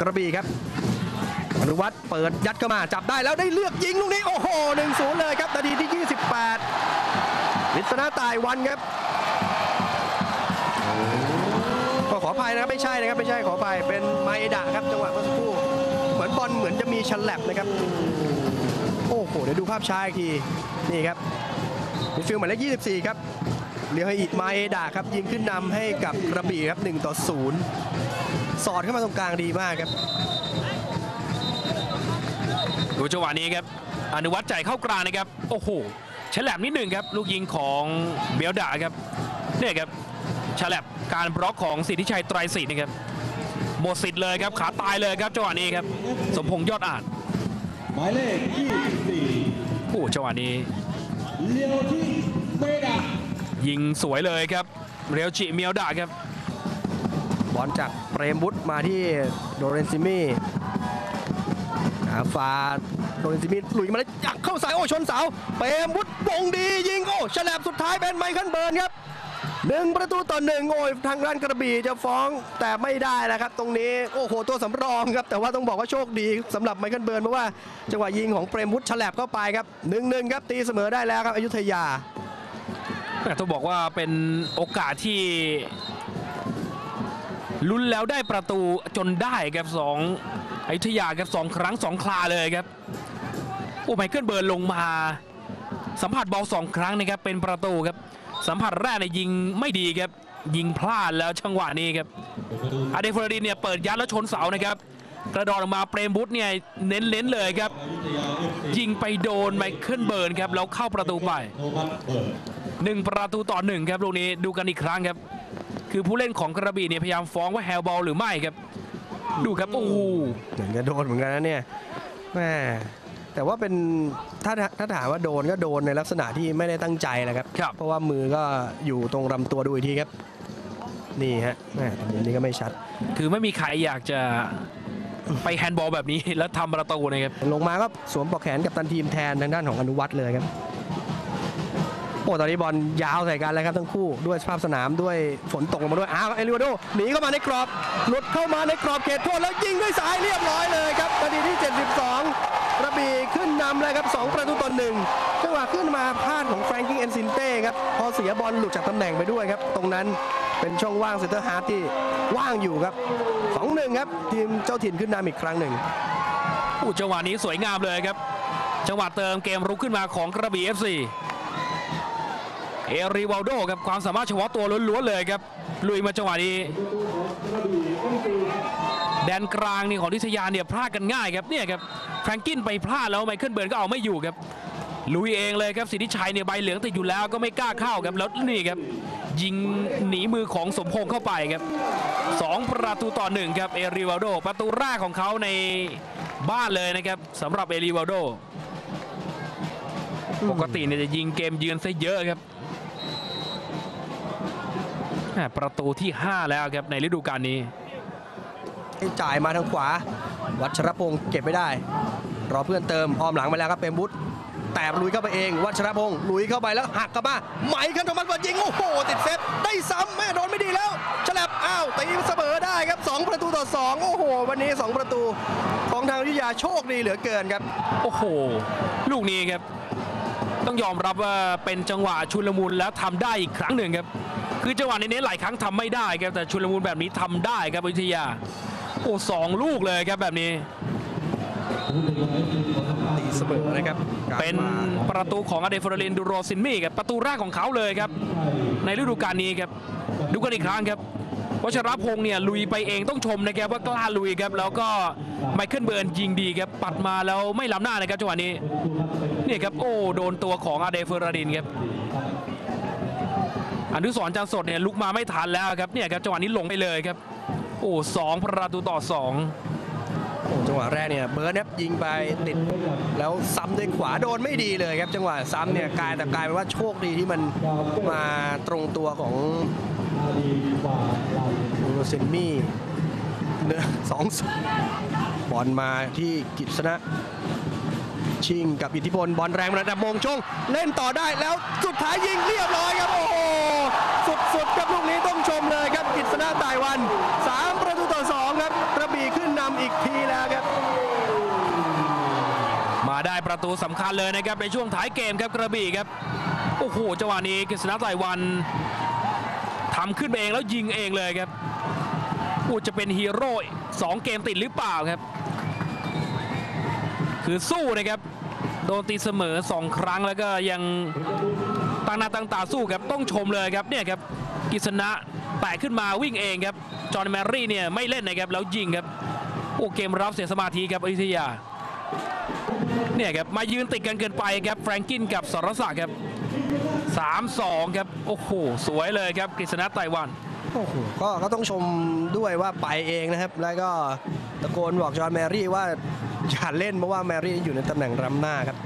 กระบี่ครับอนุวัตรเปิดยัดเข้ามาจับได้แล้วได้เลือกยิงลูกนี้ โอ้โห1-0เลยครับนาทีที่ 28วิศนาตายวันครับก็ขออภัยนะครับไม่ใช่นะครับไม่ใช่ขออภัยเป็นไมเอดะครับจังหวะเมื่อสักครู่เหมือนบอลเหมือนจะมีฉลับนะครับ โอ้โหเดี๋ยวดูภาพช้าอีกทีนี่ครับมิดฟิลด์หมายเลข24 ครับเรียวให้อิมาเอดะครับยิงขึ้นนำให้กับกระบี่ครับ1ต่อ0 สอดเข้ามาตรงกลางดีมากครับ ดูจังหวะนี้ครับ อนุวัตรจ่ายเข้ากลางนะครับ โอ้โหฉลับนิดหนึ่งครับ ลูกยิงของเบลดาครับเนี่ยครับฉลับการบล็อกของสิทธิชัยไตรศรีนะครับหมดสิทธิ์เลยครับ ขาตายเลยครับจังหวะนี้ครับ สมพงษ์ยอดอ่านหมายเลขโอ้จังหวะนี้24เลียวที่เมดายิงสวยเลยครับเรียวจิเมียวดาครับ บอลจากเปรมบุตรมาที่โดเรนซิมี่ฟาโดเรนซิมี่หลุยมาแล้วจักเข้าสายโอ้ชนเสาเปรมบุตรวงดียิงโอ้ฉลับสุดท้ายเป็นไมเคิลเบิร์นครับหนึ่งประตูต่อหนึ่งโอ้ยทางด้านกระบี่จะฟ้องแต่ไม่ได้นะครับ ตรงนี้โอ้โหตัวสำรองครับแต่ว่าต้องบอกว่าโชคดีสำหรับไมเคิลเบิร์นเพราะว่าจังหวะยิงของเปรมบุตรฉลับเข้าไปครับหนึ่งหนึ่งครับตีเสมอได้แล้วครับอยุธยาแต่ต้องบอกว่าเป็นโอกาสที่ ลุ้นแล้วได้ประตูจนได้ครับสองอยุธยาครับสองครั้งสองคลาเลยครับโอ้ไมเคิลเบิร์นลงมา สัมผัสบอลสองครั้งนะครับเป็นประตูครับ สัมผัสแรกเนี่ยยิงไม่ดีครับ ยิงพลาดแล้วจังหวะนี้ครับอเดฟรดินเนี่ยเปิดยัดแล้วชนเสานะครับกระดอนออกมาเปรมบุตรเนี่ยเน้นๆเลยครับ ยิงไปโดนไมเคิลเบิร์นครับแล้วเข้าประตูไปหนึ่งประตูต่อหนึ่งครับลูกนี้ดูกันอีกครั้งครับ คือผู้เล่นของกระบี่เนี่ยพยายามฟ้องว่าแฮลบอลหรือไม่ครับ ดูครับโอ้โหเหมือนจะโดนเหมือนกันนะเนี่ยแม่แต่ว่าเป็นถ้าถ้าถามว่าโดนก็โดนในลักษณะที่ไม่ได้ตั้งใจแหละครับครับเพราะว่ามือก็อยู่ตรงลำตัวดูอีกทีครับ นี่ฮะแม่แต่มุมนี้ก็ไม่ชัด คือไม่มีใครอยากจะไปแฮนด์บอลแบบนี้แล้วทำประตูนะครับ ลงมาก็สวมปลอกแขนกับตันทีมแทนทางด้านของอนุวัตรเลยครับ โอ้ตอนนี้บอลยาวใส่กันแล้วครับทั้งคู่ด้วยสภาพสนามด้วยฝนตกลงมาด้วยอ้าวเอลิวาโดหนีเข้ามาในกรอบหลุดเข้ามาในกรอบเขตโทษแล้วยิงด้วยซ้ายเรียบร้อยเลยครับนาทีที่ 72กระบี่ขึ้นนำเลยครับ 2 ประตูต่อหนึ่งจังหวะขึ้นมาพลาดของแฟรงกิ้งเอนซินเต้ครับพอเสียบอลหลุดจากตำแหน่งไปด้วยครับ ตรงนั้นเป็นช่องว่างเซนเตอร์ฮาร์ดที่ว่างอยู่ครับ2-1ครับทีมเจ้าถิ่นขึ้นนำอีกครั้งหนึ่งอู้จังหวะนี้สวยงามเลยครับจังหวะเติมเกมรุกขึ้นมาของกระบี่ FC เอริวัลโดครับความสามารถเฉพาะตัวล้วนๆเลยครับลุยมาจังหวะนี้ แดนกลางนี่ของทิทยาเนี่ยพลาดกันง่ายครับเนี่ยครับแฟรงกินไปพลาดแล้วไมเคิลเบิร์นก็เอาไม่อยู่ครับลุยเองเลยครับสิทธิชัยเนี่ยใบเหลืองติดอยู่แล้วก็ไม่กล้าเข้าครับแล้วนี่ครับ ยิงหนีมือของสมพงษ์เข้าไปครับสองประตูต่อหนึ่งครับเอริวัลโดประตูแรกของเขาในบ้านเลยนะครับสำหรับเอริวัลโดปกติเนี่ยจะยิงเกมเยือนซะเยอะครับ ประตูที่ 5 แล้วครับในฤดูกาลนี้ จ่ายมาทางขวา วัชรพงศ์เก็บไม่ได้ รอเพื่อนเติมอ้อมหลังไปแล้วครับเป็นบุตรแต่ลุยเข้าไปเอง วัชรพงศ์ลุยเข้าไปแล้วหักกลับมาไหมกันโทมัสเปิดยิงโอ้โหติดเซฟได้ซ้ำแม่โดนไม่ดีแล้วฉลับอ้าวตีเสมอได้ครับ 2 ประตูต่อ 2 โอ้โห วันนี้ 2 ประตูของทางวิทยาโชคดีเหลือเกินครับ โอ้โห ลูกนี้ครับ ต้องยอมรับว่าเป็นจังหวะชุลมุนแล้วทำได้อีกครั้งหนึ่งครับ คือจังหวะนี้หลายครั้งทำไม่ได้ครับแต่ชุลมุนแบบนี้ทำได้ครับวิทยา โอ้สองลูกเลยครับแบบนี้ตีเสมอนะครับการเป็นมาประตูของอเดฟอร์ลินดูโรซินมี่ครับประตูแรกของเขาเลยครับ ในฤดูกาลนี้ครับ ดูกันอีกครั้งครับวัชรพงษ์เนี่ยลุยไปเองต้องชมนะครับว่ากล้าลุยครับแล้วก็ไมเคิลเบิร์นยิงดีครับปัดมาแล้วไม่ล้ำหน้านะครับจังหวะนี้นี่ครับโอ้โดนตัวของอาเดเฟอร์ราดินครับ อนุสรณ์จันสดเนี่ยลุกมาไม่ทันแล้วครับเนี่ยครับจังหวะนี้ลงไปเลยครับ โอ้สองประตูต่อสองโอ้จังหวะแรกเนี่ยเบิร์นครับยิงไปติดแล้วซ้ำด้วยขวาโดนไม่ดีเลยครับ จังหวะซ้ำเนี่ยกลายแต่กลายเป็นว่าโชคดีที่มันมาตรงตัวของโรเซนมี่เนื้อสองบอลมาที่กิษณะ ชิงกับอิทธิพลบอลแรงระดับมงชงเล่นต่อได้แล้วสุดท้ายยิงเรียบร้อยครับโอ้โหสุดๆครับลูกนี้ต้องชมเลยครับกิษณะตายวัน 3 ประตูต่อ2ครับกระบี่ขึ้นนำอีกทีแล้วครับ มาได้ประตูสำคัญเลยนะครับในช่วงท้ายเกมครับกระบี่ครับโอ้โหจังหวะนี้กฤษณะไตรวันทำขึ้นเองแล้วยิงเองเลยครับอูจะเป็นฮีโร่สองเกมติดหรือเปล่าครับ คือสู้นะครับ โดนตีเสมอสองครั้งแล้วก็ยังตั้งหน้าตั้งตาสู้ครับต้องชมเลยครับเนี่ยครับกฤษณะแตะขึ้นมาวิ่งเองครับจอห์นแมรี่เนี่ยไม่เล่นนะครับแล้วยิงครับโอ้เกมรับเสียสมาธิครับอยุธยาเนี่ยครับมายืนติดกันเกินไปครับแฟรงกินกับสรศักดิ์ครับ3-2ครับโอ้โหสวยเลยครับกฤษณะไต้หวันโอ้โหก็ก็ต้องชมด้วยว่าไปเองนะครับ แล้วก็ตะโกนบอกจอห์นแมรี่ว่า อย่าเล่นเพราะว่าแมรี่อยู่ในตำแหน่งรำหน้าครับ